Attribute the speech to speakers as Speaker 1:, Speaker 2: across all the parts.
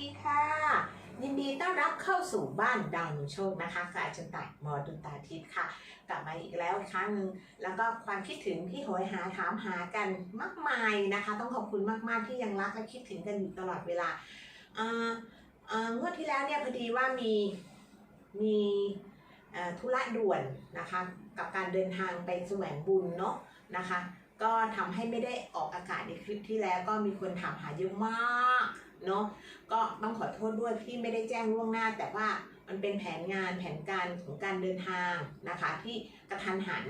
Speaker 1: ดีค่ะ ยินดีต้อนรับเข้าสู่บ้านดาวนุโชคนะคะกับอาจารย์ต่ายหมอดุลตาทิพย์ค่ะ กลับมาอีกแล้วครั้งหนึ่งแล้วก็ความคิดถึงที่โหยหาถามหากันมากมายนะคะ ต้องขอบคุณมากๆที่ยังรักและคิดถึงกันอยู่ตลอดเวลาเอ่อเอ่องวดที่แล้วเนี่ยพอดีว่ามีมีธุระด่วนนะคะ กับการเดินทางไปแสวงบุญเนาะนะคะ ก็ทำให้ไม่ได้ออกอากาศในคลิปที่แล้วก็มีคนถามหาเยอะมาก เนาะก็ต้องขอโทษด้วยที่ไม่ได้แจ้งล่วงหน้า แต่ว่ามันเป็นแผนงานแผนการของการเดินทางนะคะ ที่กระทันหัน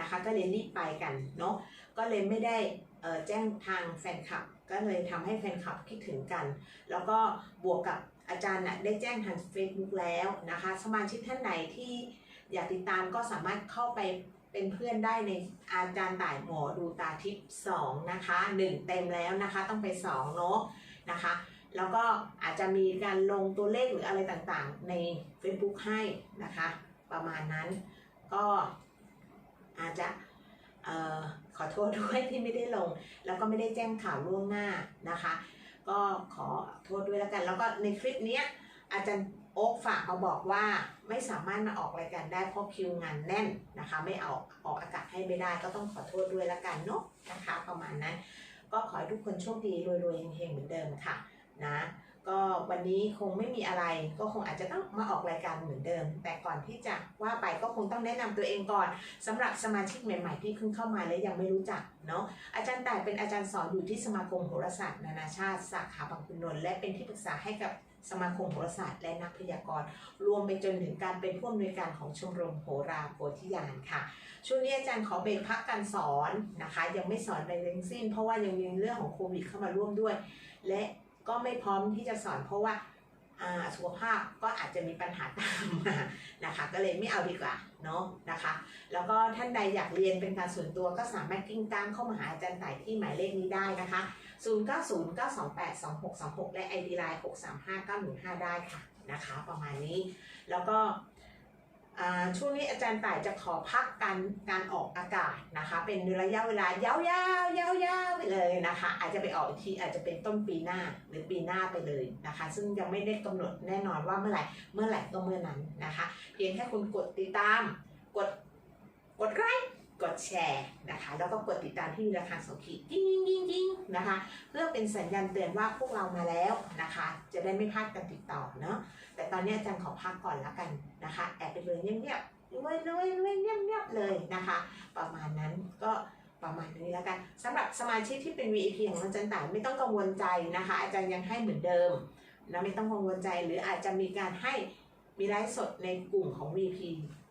Speaker 1: นะคะ ก็เลยรีบไปกันเนาะก็เลยไม่ได้แจ้งทางแฟนคลับ ก็เลยทำให้แฟนคลับคิดถึงกัน แล้วก็บวกกับอาจารย์น่ะได้แจ้งทาง Facebook แล้วนะคะ สมาชิกท่านไหนที่อยากติดตามก็สามารถเข้าไปเป็นเพื่อนได้ในอาจารย์ต่ายหมอดูตาทิพย์สองนะคะหนึ่งเต็มแล้วนะคะ ต้องไปสองเนาะนะคะ แล้วก็อาจจะมีการลงตัวเลขหรืออะไรต่างๆ ใน Facebook ให้นะคะ ประมาณนั้นก็อาจจะออขอโทษด้วยที่ไม่ได้ลง แล้วก็ไม่ได้แจ้งข่าวล่วงหน้านะคะ ก็ขอโทษด้วยแล้วกัน แล้วก็ในคลิปนี้อาจารย์โอ๊กฝากมาบอกว่าไม่สามารถมาออกรายการได้เพราะคิวงานแน่นนะคะ ไม่เอาออกอากาศให้ไม่ได้ก็ต้องขอโทษด้วยแล้วกันเนาะนะคะ ประมาณนั้น ก็ขอให้ทุกคนโชคดีรวยๆเฮงๆเหมือนเดิมค่ะ นะก็วันนี้คงไม่มีอะไรก็คงอาจจะต้องมาออกรายการเหมือนเดิม แต่ก่อนที่จะว่าไปก็คงต้องแนะนำตัวเองก่อนสำหรับสมาชิกใหม่ ๆ ที่เพิ่งเข้ามาและยังไม่รู้จักเนาะอาจารย์แต่เป็นอาจารย์สอนอยู่ที่สมาคมโหราศาสตร์นานาชาติสาขาบางขุนนนท์และเป็นที่ปรึกษาให้กับสมาคมโหราศาสตร์และนักพยากรณ์รวมไปจนถึงการเป็นผู้อำนวยการของชมรมโหราโพธิญาณค่ะ ช่วงนี้อาจารย์ขอเบรกพักการสอนนะคะ ยังไม่สอนอะไรทั้งสิ้น เพราะว่ายังมีเรื่องของโควิดเข้ามาร่วมด้วย และ ก็ไม่พร้อมที่จะสอนเพราะว่าอ่าสุขภาพก็อาจจะมีปัญหาตามมานะคะ ก็เลยไม่เอาดีกว่าเนาะนะคะ แล้วก็ท่านใดอยากเรียนเป็นการส่วนตัวก็สามารถกิ้งกางเข้ามาหาอาจารย์ต่ที่หมายเลขนี้ได้นะคะ 0909282626 และ ID Line 635915 ได้ค่ะนะคะ ประมาณนี้แล้วก็ ช่วงนี้อาจารย์ต่ายจะขอพักการการออกอากาศนะคะ เป็นระยะเวลายาวๆยาวๆไปเลยนะคะ อาจจะไปออกทีอาจจะเป็นต้นปีหน้าหรือปีหน้าไปเลยนะคะ ซึ่งยังไม่ได้กำหนดแน่นอนว่าเมื่อไหร่เมื่อไหร่ก็เมื่อนั้นนะคะ เพียงแค่คุณกดติดตาม กดกดไลค์ กดแชร์นะคะแล้วก็กดติดตามที่มีราคาสองขีดยิ่งยิ่งยิ่งยิ่งนะคะ เพื่อเป็นสัญญาณเตือนว่าพวกเรามาแล้วนะคะ จะได้ไม่พลาดการติดต่อเนาะแต่ตอนนี้อาจารย์ขอพักก่อนแล้วกันนะคะ แอบไปเลยเงียบๆเลยเลยเลยเงียบๆเลยนะคะ ประมาณนั้นก็ประมาณนี้แล้วกันสำหรับสมาชิกที่เป็น VIP ของอาจารย์ต่ายไม่ต้องกังวลใจนะคะ อาจารย์ยังให้เหมือนเดิมนะไม่ต้องกังวลใจหรืออาจจะมีการให้มีไลฟ์สดในกลุ่มของ VIP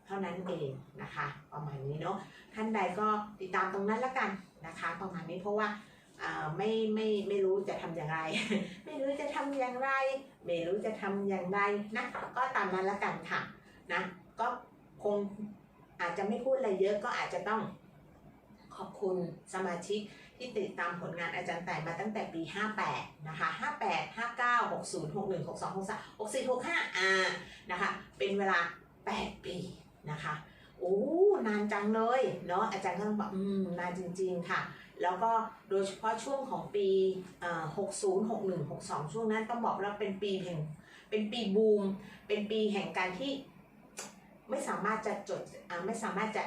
Speaker 1: เท่านั้นเองนะคะ ประมาณนี้เนาะท่านใดก็ติดตามตรงนั้นล้วกันนะคะ ประมาณนี้เพราะว่าอ่ไม่ไม่ไม่รู้จะทำอย่างไร ไม่รู้จะทำอย่างไร ไม่รู้จะทำอย่างไรนะก็ตามนั้นล้วกันค่ะนะก็คงอาจจะไม่พูดอะไรเยอะก็อาจจะต้องขอบคุณสมาชิกที่ติดตามผลงานอาจารย์แต่มาตั้งแต่ปี 58 นะคะ 58 59 60 61 62 63 64 65 อ่า นะคะ เป็นเวลา 8 ปี นะคะโอ้นานจังเลยเนาะอาจารย์ก็ต้องบอกอืมนานจริง ๆค่ะ แล้วก็โดยเฉพาะช่วงของปีเอ่อ60 61 62 ช่วงนั้นต้องบอกว่าเป็นปีแห่งเป็นปีบูม เป็นปีแห่งการที่ไม่สามารถจะจดอ่าไม่สามารถจะ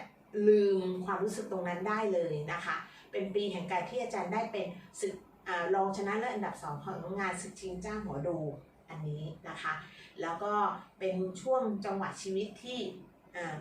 Speaker 1: ลืมความรู้สึกตรงนั้นได้เลยนะคะ เป็นปีแห่งการที่อาจารย์ได้เป็นศึกอารองชนะเลิศอันดับสองของงานศึกชิงเจ้าหัวดูอันนี้นะคะ แล้วก็เป็นช่วงจังหวะชีวิตที่อ่า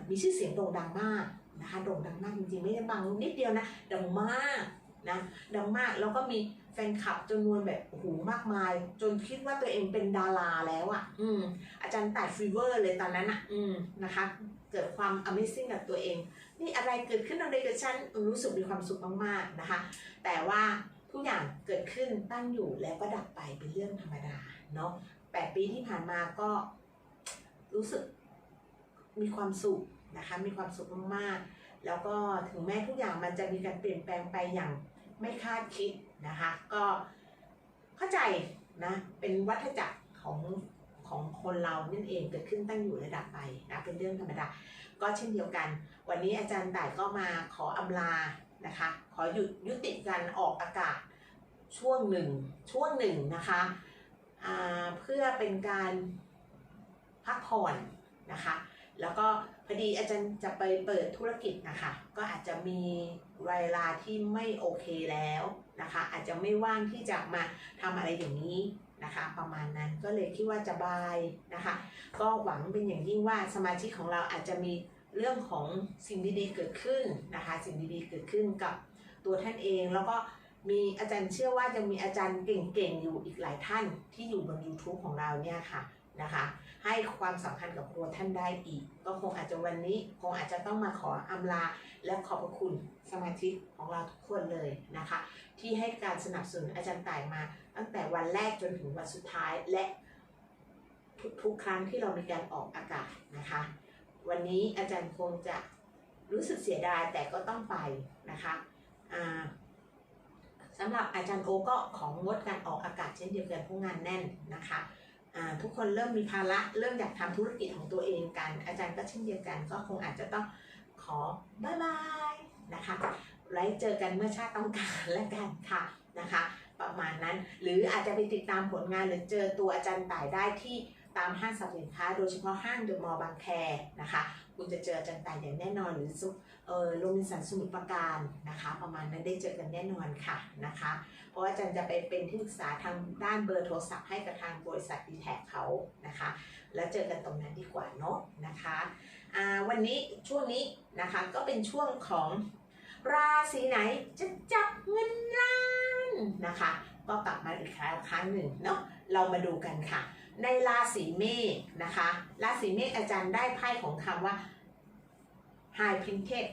Speaker 1: มีชื่อเสียงโด่งดังมากนะคะโด่งดังมากจริงๆ ไม่ได้บางนิดเดียวนะดังมากนะดังมากแล้วก็มีแฟนคลับจำนวนแบบโอ้โหมากมาย จนคิดว่าตัวเองเป็นดาราแล้วอะ่ะ อืม อาจารย์ต่ฟีเวอร์เลยตอนนั้นอะ่ะ อืมนะคะ เกิดความ Amazing กับตัวเอง นี่อะไรเกิดขึ้นอะไรกับฉันรู้สึกมีความสุขมากๆนะคะ แต่ว่าทุกอย่างเกิดขึ้นตั้งอยู่แล้วก็ดับไปเป็นเรื่องธรรมดาเนาะแปดปีที่ผ่านมาก็รู้สึก มีความสุขนะคะมีความสุขมากๆ แล้วก็ถึงแม้ทุกอย่างมันจะมีการเปลี่ยนแปลงไปอย่างไม่คาดคิดนะคะ ก็เข้าใจนะเป็นวัฏจักรของของคนเรานั่นเองเกิดขึ้นตั้งอยู่ระดับไปนะเป็นเรื่องธรรมดา ก็เช่นเดียวกัน วันนี้อาจารย์ต่ายก็มาขออำลานะคะ ขอหยุดยุติการออกอากาศช่วงหนึ่งช่วงหนึ่งนะคะเพื่อเป็นการพักผ่อนนะคะ แล้วก็พอดีอาจารย์จะไปเปิดธุรกิจนะคะ ก็อาจจะมีเวลาที่ไม่โอเคแล้วนะคะ อาจจะไม่ว่างที่จะมาทำอะไรอย่างนี้นะคะ ประมาณนั้นก็เลยคิดว่าจะบายนะคะ ก็หวังเป็นอย่างยิ่งว่าสมาชิกของเราอาจจะมีเรื่องของสิ่งดีๆเกิดขึ้นนะคะ สิ่งดีๆเกิดขึ้นกับตัวท่านเองแล้วก็มีอาจารย์เชื่อว่าจะมีอาจารย์เก่งๆอยู่อีกหลายท่านที่อยู่บน YouTube ของเราเนี่ยค่ะ นะคะ ให้ความสำคัญกับตัวท่านได้อีก ก็คงอาจจะวันนี้คงอาจจะต้องมาขออำลา และขอบพระคุณสมาชิกของเราทุกคนเลยนะคะ ที่ให้การสนับสนุนอาจารย์ต่ายมา ตั้งแต่วันแรกจนถึงวันสุดท้ายและทุกๆครั้งที่เรามีการออกอากาศนะคะ วันนี้อาจารย์คงจะรู้สึกเสียดายแต่ก็ต้องไปนะคะสำหรับอาจารย์โอก็ของงดการออกอากาศเช่นเดียวกันเพราะงานแน่นนะคะ ทุกคนเริ่มมีภาระเริ่มอยากทำธุรกิจของตัวเองกัน อาจารย์ก็เช่นเดียวกันก็คงอาจจะต้องขอบายบายนะคะไว้เจอกันเมื่อชาติต้องการและกันค่ะนะคะ ประมาณนั้นหรืออาจจะไปติดตามผลงานหรือเจอตัวอาจารย์ต่ายได้ที่ตามห้างสรรพสินค้า โดยเฉพาะห้างเดอะมอลล์บางแคนะคะ คุณจะเจออาจารย์ต่ายอย่างแน่นอนหรือซุเออโรบินสันสมุทรปราการนะคะ ประมาณนั้นได้เจอกันแน่นอนค่ะนะคะ เพราะว่าอาจารย์จะไปเป็นที่ปรึกษาทางด้านเบอร์โทรศัพท์ให้กับทางบริษัทดีแท็เขานะคะ แล้วเจอกันตรงนั้นดีกว่าเนาะนะคะอ่าวันนี้ช่วงนี้นะคะก็เป็นช่วงของราศีไหนจะจับเงินล้านนะคะ ก็กลับมาอีกครั้งหนึ่งเนาะเรามาดูกันค่ะ ในราศีเมษนะคะ ราศีเมษอาจารย์ได้ไพ่ของคำว่า High Printed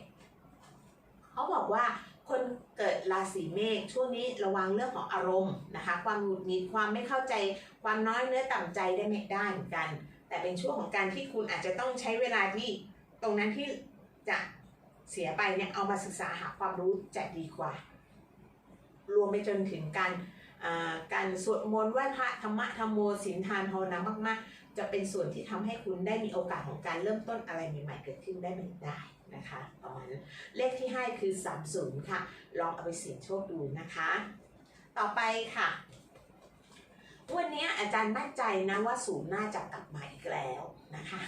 Speaker 1: เขาบอกว่าคนเกิดราศีเมษช่วงนี้ระวังเรื่องของอารมณ์นะคะ ความหงุดหงิดความไม่เข้าใจ ความน้อยเนื้อต่ำใจได้ไม่ได้เหมือนกัน แต่เป็นช่วงของการที่คุณอาจจะต้องใช้เวลาที่ตรงนั้นที่จะเสียไปเนี่ยเอามาศึกษาหาความรู้จะดีกว่า รวมไปจนถึงการ การสวดมนต์ไหว้พระธรรมะธรรมโมศีลทานภาวนามากๆ จะเป็นส่วนที่ทำให้คุณได้มีโอกาสของการเริ่มต้นอะไรใหม่ๆเกิดขึ้นได้ไม่ได้นะคะประมาณนั้นเลขที่ให้คือ 30 ค่ะ ลองเอาไปเสี่ยงโชคดูนะคะ ต่อไปค่ะวันนี้อาจารย์มั่นใจนะว่าศูนย์น่าจะกลับมาอีกแล้วนะคะ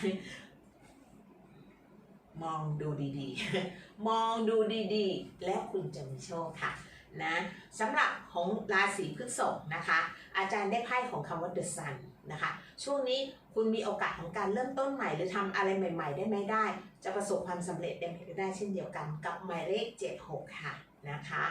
Speaker 1: มองดูดีๆ มองดูดีๆ และคุณจะมีโชคค่ะ นะสำหรับของราศีพฤษภนะคะ อาจารย์ได้ไพ่ของคำว่า The Sun นะคะ ช่วงนี้คุณมีโอกาสของการเริ่มต้นใหม่ หรือทำอะไรใหม่ ๆ ได้ไหมได้ จะประสบความสำเร็จได้ไหมได้เช่นเดียวกันกับหมายเลข 76 ค่ะนะคะ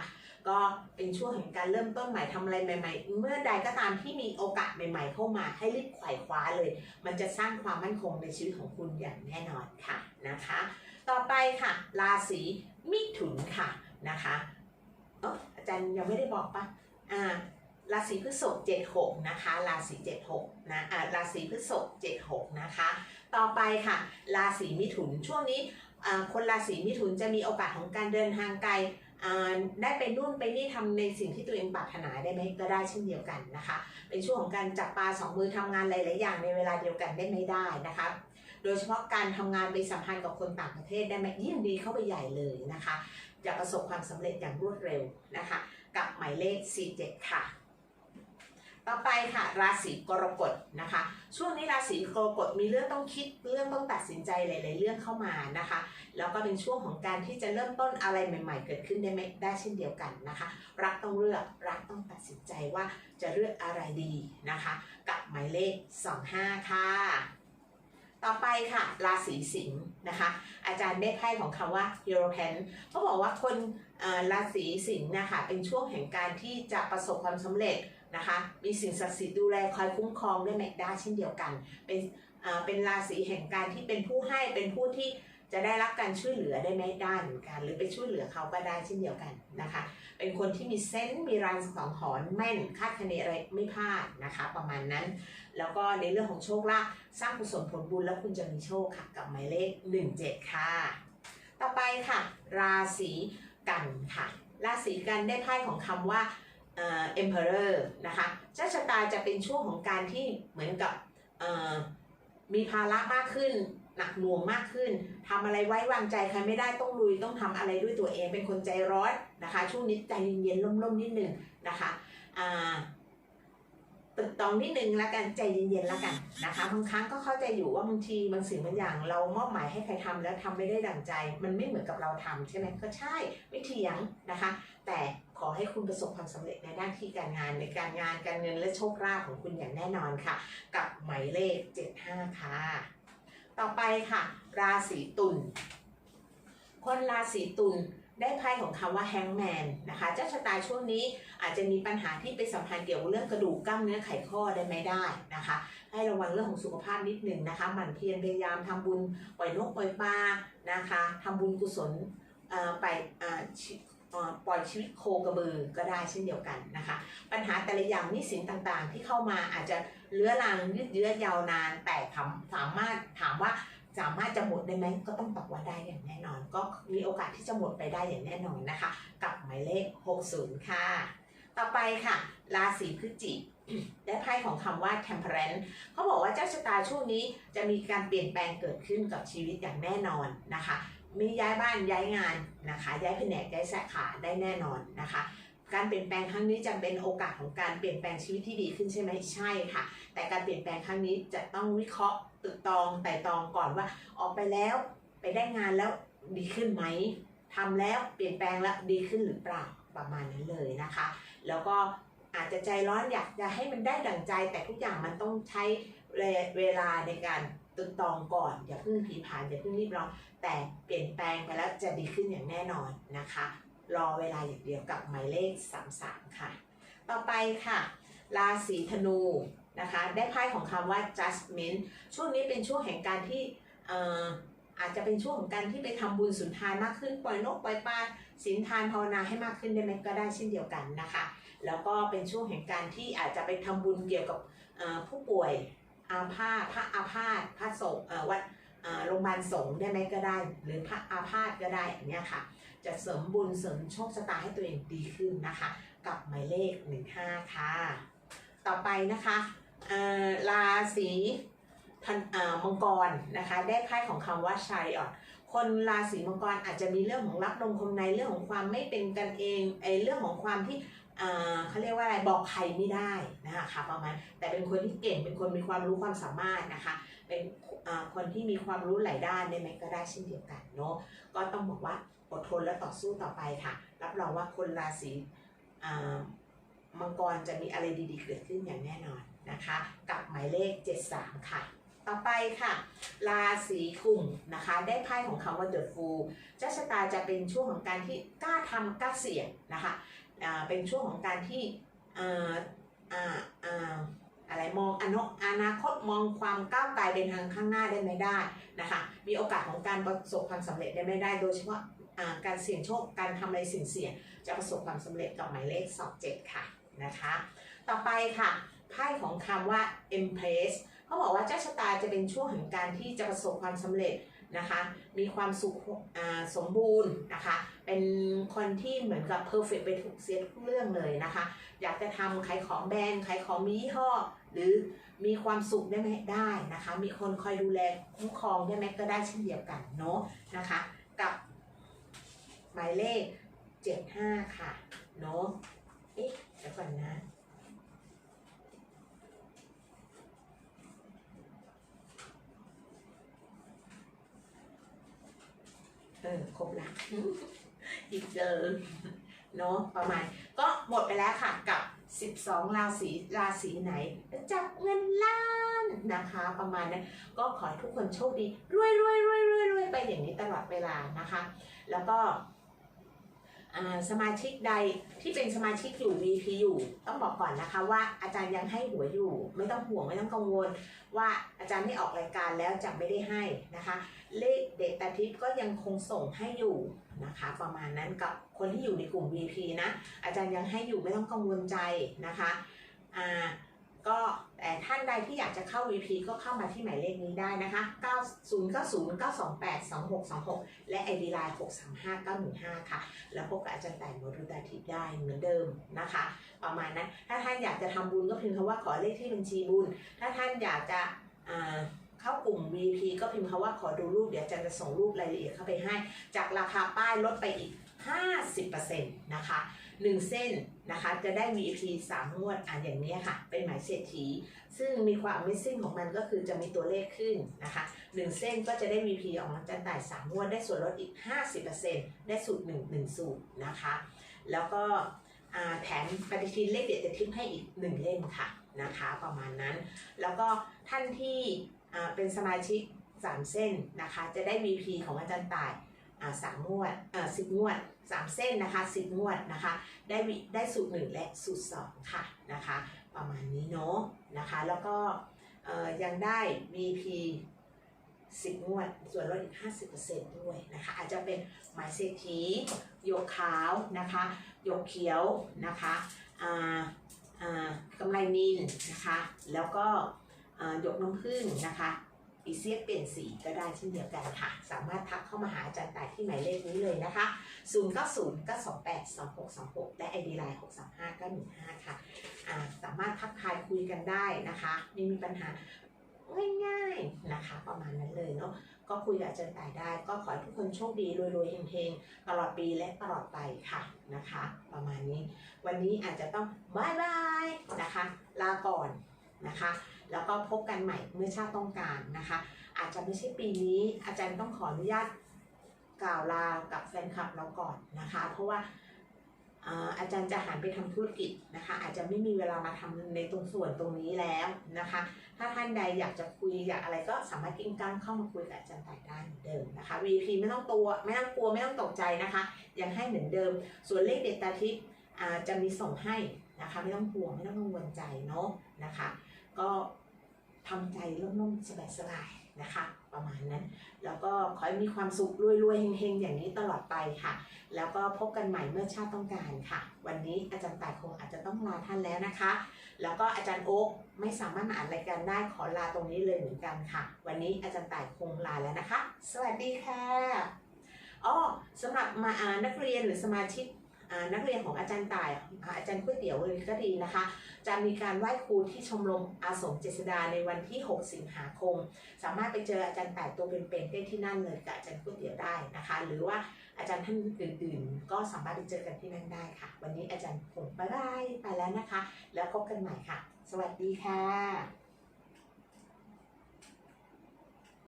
Speaker 1: ก็เป็นช่วงแห่งการเริ่มต้นใหม่ทำอะไรใหม่ ๆ เมื่อใดก็ตามที่มีโอกาสใหม่ ๆ เข้ามาให้รีบไขว่คว้าเลย มันจะสร้างความมั่นคงในชีวิตของคุณอย่างแน่นอนค่ะนะคะ ต่อไปค่ะ ราศีมิถุนค่ะนะคะเออ จารย์ยังไม่ได้บอกปะอ่าราศีพฤษภ76นะคะ ราศี76นะอ่าราศีพฤษภ76นะคะ ต่อไปค่ะ ราศีมิถุนช่วงนี้อ่าคนราศีมิถุนจะมีโอกาสของการเดินทางไกลอ่าได้ไปนู่นไปนี่ทำในสิ่งที่ตัวเองปรารถนาได้ไหมก็ได้เช่นเดียวกันนะคะ เป็นช่วงของการจับปลาสองมือทำงานหลายๆอย่างในเวลาเดียวกันได้ไม่ได้นะคะ โดยเฉพาะการทำงานไปสัมพันธ์กับคนต่างประเทศได้ไหมยิ่งดีเข้าไปใหญ่เลยนะคะ จะประสบความสำเร็จอย่างรวดเร็วนะคะ กับหมายเลข 47 ค่ะ ต่อไปค่ะ ราศีกรกฎนะคะ ช่วงนี้ราศีกรกฎมีเรื่องต้องคิดเรื่องต้องตัดสินใจหลาย ๆ เรื่องเข้ามานะคะ แล้วก็เป็นช่วงของการที่จะเริ่มต้นอะไรใหม่ ๆ เกิดขึ้นได้ไหมได้เช่นเดียวกันนะคะ รักต้องเลือกรักต้องตัดสินใจว่าจะเลือกอะไรดีนะคะ กับหมายเลข 25 ค่ะ ต่อไปค่ะ ราศีสิงห์นะคะ อาจารย์ได้ไพ่ของคาว่า European เขาบอกว่าคนราศีสิงห์นะคะเป็นช่วงแห่งการที่จะประสบความสำเร็จนะคะ มีสิ่งศักดิ์สิทธิ์ดูแลคอยคุ้มครองด้วยแมกได้เช่นเดียวกัน เป็นเป็นราศีแห่งการที่เป็นผู้ให้เป็นผู้ที่ จะได้รับการช่วยเหลือได้ไม่ได้เหมือนกัน หรือไปช่วยเหลือเขาก็ได้เช่นเดียวกันนะคะ เป็นคนที่มีเซนส์มีรางสังหรณ์แม่นคาดคะเนอะไรไม่พลาดนะคะ ประมาณนั้น แล้วก็ในเรื่องของโชคลาภสร้างกุศลผลบุญแล้วคุณจะมีโชคค่ะ กับหมายเลข 17 ค่ะ ต่อไปค่ะ ราศีกันค่ะ ราศีกันได้ไพ่ของคำว่าเอ่อ emperor นะคะเจ้าชะตาจะเป็นช่วงของการที่เหมือนกับเอ่อมีภาระมากขึ้น หนักหน่วงมากขึ้นทำอะไรไว้วางใจใครไม่ได้ต้องลุยต้องทำอะไรด้วยตัวเองเป็นคนใจร้อนนะคะ ช่วงนี้ใจเย็นๆร่มๆนิดนึงนะคะอ่าตึกตองนิดนึงและกันใจเย็นๆและกันนะคะบางครั้งก็เข้าใจอยู่ว่าบางทีบางสิ่งบางอย่าง เรามอบหมายให้ใครทำแล้วทำไม่ได้ดั่งใจ มันไม่เหมือนกับเราทำใช่ไหมก็ใช่ไม่เถียงนะคะ แต่ขอให้คุณประสบความสำเร็จในด้านที่การงานในการงานการเงินและโชคลาภของคุณอย่างแน่นอนค่ะ กับหมายเลข 75 ค่ะ ต่อไปค่ะ ราศีตุลคนราศีตุลได้ไพ่ของคำว่าแฮงแมนนะคะเจ้าชะตาช่วงนี้อาจจะมีปัญหาที่ไปสัมพันธ์เกี่ยวกับเรื่องกระดูกกล้ามเนื้อไขข้อได้ไม่ได้นะคะ ให้ระวังเรื่องของสุขภาพนิดหนึ่งนะคะหมั่นเพียรพยายามทำบุญปล่อยนกปล่อยปลานะคะทำบุญกุศลไปปล่อยชีวิตโคกระบือก็ได้เช่นเดียวกันนะคะ ปัญหาแต่ละอย่างนี้สินต่างๆ ที่เข้ามาอาจจะ เลื้อรังยืดเยื้อยาวนาน แต่ถามสามารถถามว่าสามารถจะหมดได้ไหมก็ต้องตอบว่าได้อย่างแน่นอน ก็มีโอกาสที่จะหมดไปได้อย่างแน่นอนนะคะ กับหมายเลข 60 ค่ะ ต่อไปค่ะ ราศีพฤศจิกได้ไพ่ของคำว่า temperance เขาบอกว่าเจ้าชะตาช่วงนี้จะมีการเปลี่ยนแปลงเกิดขึ้นกับชีวิตอย่างแน่นอนนะคะ มีย้ายบ้านย้ายงานนะคะ ย้ายแผนกย้ายสาขาได้แน่นอนนะคะ การเปลี่ยนแปลงครั้งนี้จะเป็นโอกาสของการเปลี่ยนแปลงชีวิตที่ดีขึ้นใช่ไหมใช่ค่ะ แต่การเปลี่ยนแปลงครั้งนี้จะต้องวิเคราะห์ตึกตองไต่ตองก่อนว่า ออกไปแล้วไปได้งานแล้วดีขึ้นไหมทำแล้วเปลี่ยนแปลงแล้วดีขึ้นหรือเปล่าประมาณนั้นเลยนะคะ แล้วก็อาจจะใจร้อนอยากจะให้มันได้ดั่งใจ แต่ทุกอย่างมันต้องใช้เวลาในการตึกตองก่อนอย่าเพิ่งผีผ่านอย่าเพิ่งรีบร้อนแต่เปลี่ยนแปลงไปแล้วจะดีขึ้นอย่างแน่นอนนะคะ รอเวลาอย่างเดียวกับหมายเลข 33 ค่ะ ต่อไปค่ะ ราศีธนูนะคะ ได้ไพ่ของคำว่า judgment ช่วงนี้เป็นช่วงแห่งการที่อออาจจะเป็นช่วงของการที่ไปทำบุญสุนทานมากขึ้นปล่อยนกปล่อยปลาสินทานภาวนาให้มากขึ้นได้ไหมก็ได้เช่นเดียวกันนะคะ แล้วก็เป็นช่วงแห่งการที่อาจจะไปทำบุญเกี่ยวกับผู้ป่วยอาพาธพระอาพาธพระสงฆ์วัด โรงพยาบาลสงฆ์ได้ไหมก็ได้ หรือพระอาพาธก็ได้อย่างเงี้ยค่ะ จะเสริมบุญเสริมโชคชะตาให้ตัวเองดีขึ้นนะคะ กับหมายเลข 15 ค่ะ ต่อไปนะคะราศีธันมังกรนะคะ ได้ไพ่ของคำว่าชัยออดคนราศีมังกรอาจจะมีเรื่องของรับลมคมในเรื่องของความไม่เป็นกันเองไอเรื่องของความที่ เอ่อเขาเรียกว่าอะไรบอกใครไม่ได้นะคะประมาณแต่เป็นคนที่เก่งเป็นคนมีความรู้ความสามารถนะคะ เป็นอ่อคนที่มีความรู้หลายด้านได้ไหมก็ได้เช่นเดียวกันเนาะก็ต้องบอกว่าอดทนและต่อสู้ต่อไปค่ะ รับรองว่าคนราศีอ่ามังกรจะมีอะไรดีๆเกิดขึ้นอย่างแน่นอนนะคะ กับหมายเลข 73 ค่ะ ต่อไปค่ะ ราศีกุมนะคะ ได้ไพ่ของคำว่า The Fool เจ้าชะตาจะเป็นช่วงของการที่กล้าทำกล้าเสี่ยงนะคะ เป็นช่วงของการที่อ่าอ่าอ่าอะไรมองอนอนาคตมองความก้าวไกลเป็นทางข้างหน้าได้ไม่ได้นะคะมีโอกาสของการประสบความสำเร็จได้ไม่ได้ โดยเฉพาะอ่าการเสี่ยงโชคการทำอะไรสิ่งเสี่ยงจะประสบความสำเร็จกับหมายเลข27ค่ะนะคะต่อไปค่ะไพ่ของคำว่า Empress เขาบอกว่าเจ้าชะตาจะเป็นช่วงแห่งการที่จะประสบความสำเร็จ นะคะ มีความสุขอ่าสมบูรณ์นะคะ เป็นคนที่เหมือนกับเพอร์เฟกไปทุกเสียทุกเรื่องเลยนะคะ อยากจะทำขายของแบรนด์ขายของมียี่ห้อ หรือมีความสุขได้ไหมได้นะคะ มีคนคอยดูแลคุ้มครองได้ไหมก็ได้เช่นเดียวกันเนาะนะคะ กับหมายเลข 75 ค่ะเนาะเอ๊ะเดี๋ยวก่อนนะ เออครบละอีกเดิมเนาะประมาณ ก็หมดไปแล้วค่ะกับ 12 ราศีราศีไหนจับเงินล้านนะคะ ประมาณนั้นก็ขอให้ทุกคนโชคดีรวยรวยรวยรวยรวยไปอย่างนี้ตลอดเวลานะคะ แล้วก็ สมาชิกใดที่เป็นสมาชิกอยู่ VP อยู่ต้องบอกก่อนนะคะ ว่าอาจารย์ยังให้หัวยอยู่ ไม่ต้องห่วงไม่ต้องกังวล ว่าอาจารย์ไม่ออกรายการแล้วจะไม่ได้ให้นะคะ เลขเด็ดตาทิพย์ก็ยังคงส่งให้อยู่นะคะ ประมาณนั้นกับคนที่อยู่ในกลุ่ม VP นะอาจารย์ยังให้อยู่ไม่ต้องกังวลใจนะคะอ่า ก็แต่ท่านใดที่อยากจะเข้า VP ก็เข้ามาที่หมายเลขนี้ได้นะคะ 90909282626 และ ID Line 635915 ค่ะ แล้วพบกับอาจารย์แต่งโมดูตาทิพย์ได้เหมือนเดิมนะคะ ประมาณนั้น ถ้าท่านอยากจะทำบุญก็พิมพ์คำว่าขอเลขที่บัญชีบุญ ถ้าท่านอยากจะเข้ากลุ่ม VP ก็พิมพ์คำว่าขอดูรูป เดี๋ยวอาจารย์จะส่งรูปรายละเอียดเข้าไปให้ จากราคาป้ายลดไปอีก 50%นะคะหนึ่งเส้นนะคะจะได้ VIP 3งวดอะอย่างนี้ค่ะ เป็นหมายเศรษฐี ซึ่งมีความ Amazing ของมันก็คือจะมีตัวเลขขึ้นนะคะหนึ่งเส้นก็จะได้ VP ออกมาจันต่าย3งวดได้ส่วนลดอีก 50%ได้สูตร1 1สูตรนะคะ แล้วก็แถมปฏิทินเลขเด็ดจะทิปให้อีก 1 เล่มค่ะนะคะประมาณนั้น แล้วก็ท่านที่เป็นสมาชิก 3 เส้นนะคะ จะได้ VP ของอาจารย์ต่าย สามงวดอ่าสิบงวด3เส้นนะคะสิบงวดนะคะ ได้ได้สูตร1และสูตร2ค่ะนะคะ ประมาณนี้เนาะนะคะ แล้วก็เอ่อยังได้ VP 10งวด ส่วนลดอีก 50%ด้วยนะคะ อาจจะเป็นหมายเศรษฐีหยกขาวนะคะหยกเขียวนะคะอ่าอ่ากำไรนินนะคะ แล้วก็อ่าหยกน้ำผึ้งนะคะ อีเซียเปลี่ยนสีก็ได้เช่นเดียวกันค่ะ สามารถทักเข้ามาหาอาจารย์ต่ายที่หมายเลขนี้เลยนะคะ 0 9 0 9 2 8 2 6 2 6 และ ID Line 6 3 5 9 1 5 ค่ะอ่าสามารถทักทายคุยกันได้นะคะไม่มีปัญหาง่ายๆนะคะ ประมาณนั้นเลยเนาะก็คุยกับอาจารย์ต่ายได้ ก็ขอให้ทุกคนโชคดีรวยๆเฮงๆตลอดปีและตลอดไปค่ะนะคะ ประมาณนี้ วันนี้อาจจะต้องบายบายนะคะ ลาก่อนนะคะ แล้วก็พบกันใหม่เมื่อชาติต้องการนะคะ อาจจะไม่ใช่ปีนี้ อาจารย์ต้องขออนุญาตกล่าวลากับแฟนคลับเราก่อนนะคะ เพราะว่าอาจารย์จะหันไปทำธุรกิจนะคะ อาจจะไม่มีเวลามาทำในตรงส่วนตรงนี้แล้วนะคะ ถ้าท่านใดอยากจะคุยอยากอะไรก็สามารถกิ้งก้างเข้ามาคุยกับอาจารย์ต่ายได้เหมือนเดิมนะคะ VP ไม่ต้องตัวไม่ต้องกลัวไม่ต้องตกใจนะคะ ยังให้เหมือนเดิม ส่วนเลขเด็ดตาทิพย์จะมีส่งให้นะคะ ไม่ต้องห่วงไม่ต้องกังวลใจเนาะนะคะ ก็ทำใจร่มๆสบายๆนะคะ ประมาณนั้น แล้วก็ขอให้มีความสุขรวยๆเฮงๆ อย่างนี้ตลอดไปค่ะ แล้วก็พบกันใหม่เมื่อชาติต้องการค่ะ วันนี้อาจารย์ต่ายคงอาจจะต้องลาท่านแล้วนะคะ แล้วก็อาจารย์โอ๊คไม่สามารถอ่านรายการได้ขอลาตรงนี้เลยเหมือนกันค่ะ วันนี้อาจารย์ต่ายคงลาแล้วนะคะ สวัสดีค่ะอ๋อสำหรับมาอานักเรียนหรือสมาชิก นักเรียนของอาจารย์ต่ายอาจารย์ก๋วยเตี๋ยวเลยก็ดีนะคะ จะมีการไหว้ครูที่ชมรมอาสมเจษดาในวันที่ 6 สิงหาคม สามารถไปเจออาจารย์ต่ายตัวเป็นๆได้ที่นั่นเลยกับอาจารย์ก๋วยเตี๋ยวได้นะคะ หรือว่าอาจารย์ท่านอื่นๆ ก็สามารถไปเจอกันที่นั่นได้ค่ะ วันนี้อาจารย์คงบายบายไปแล้วนะคะ แล้วพบกันใหม่ค่ะ สวัสดีค่ะ